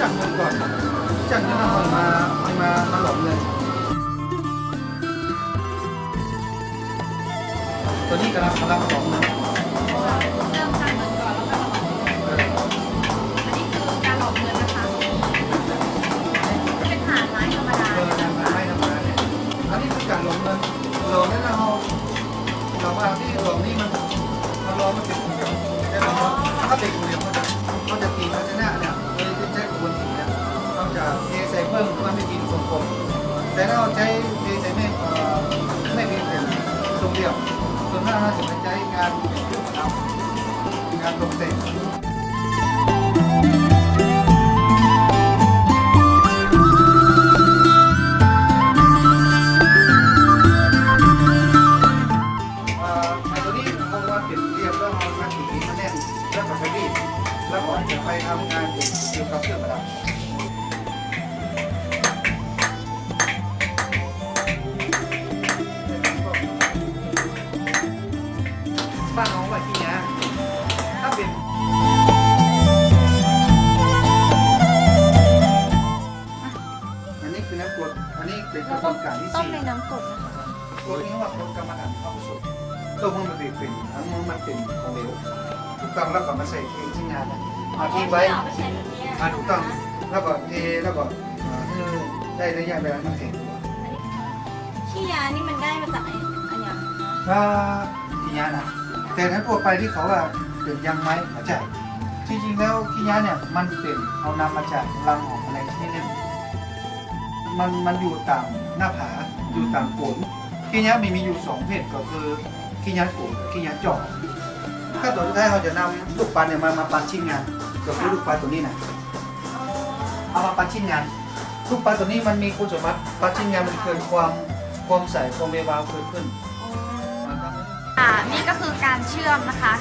จับเงินก่อนจับเงินเอามาเอามามาหลอมเลยตัวนี้กำลังกำลังหลอมเลยเริ่มจ่ายเงินก่อนแล้วก็หลอมเลยอันนี้คือการหลอกเงินนะคะเป็นฐานไม้ธรรมดาเออทำมาไม่ทำมาเนี่ยอันนี้คือการหลอมเงินหลอมแล้วเราเราว่าที่หลอมนี่มันมันหลอมมันเป็นกับแต่เราถ้าเป็นคนเดียวมัน ไม่กินทรงกลแต่ถ้าเราใช้เทใส่ไม่เอ่ไม่เป็นเป็นทรงเดียวส่วนมากเราจะใช้งานเป็นเครื่องประดับงานตกแต่งตัวนี้คงว่าเปลี่ยนเรียบแล้วเอามาถีมาแน่นแล้วก็ไปรีดแล้วก็จะไปทำงานเกี่ยวกับเครื่องประดับ ต้มในน้ำกดนะคะตัวนี้ว่าคนกรรมฐานเข้าสู่ตัวมันมันเป็นเป็นทั้งมันมันเป็นของเหลวถูกต้องแล้วก็มาใส่เองที่งานนะมาทิ้งไว้อาถูกต้องแล้วก็เทแล้วก็ได้ได้ระยะเวลามันแข็งตัวขี้ยานี่มันได้มาจากไอ้อันย่างถ้าขี้ยานะแต่ถ้าทั่วไปที่เขาว่าเป็นยางไม้อาจารย์จริงๆแล้วขี้ยาเนี่ยมันเป็นเอานำมาจากรังของอะไรที่นี่มันมันอยู่ตาม หน้าผาอยู่ตามโขนขี้ยามีมีอยู่สองเพศก็คือขี้ยาโขนขี้ยาจอกขั้นตอนสุดท้ายเราจะนำลูกปันเนี่ยมามาปันชิ้นงานก็คือลูกปันตัวนี้นะเอามาปันชิ้นงาน ลูกปันตัวนี้มันมีคุณสมบัติปันชิ้นงานมันเกิดความความใสความเบาเกิดขึ้นอ่านี่ก็คือการเชื่อมนะคะ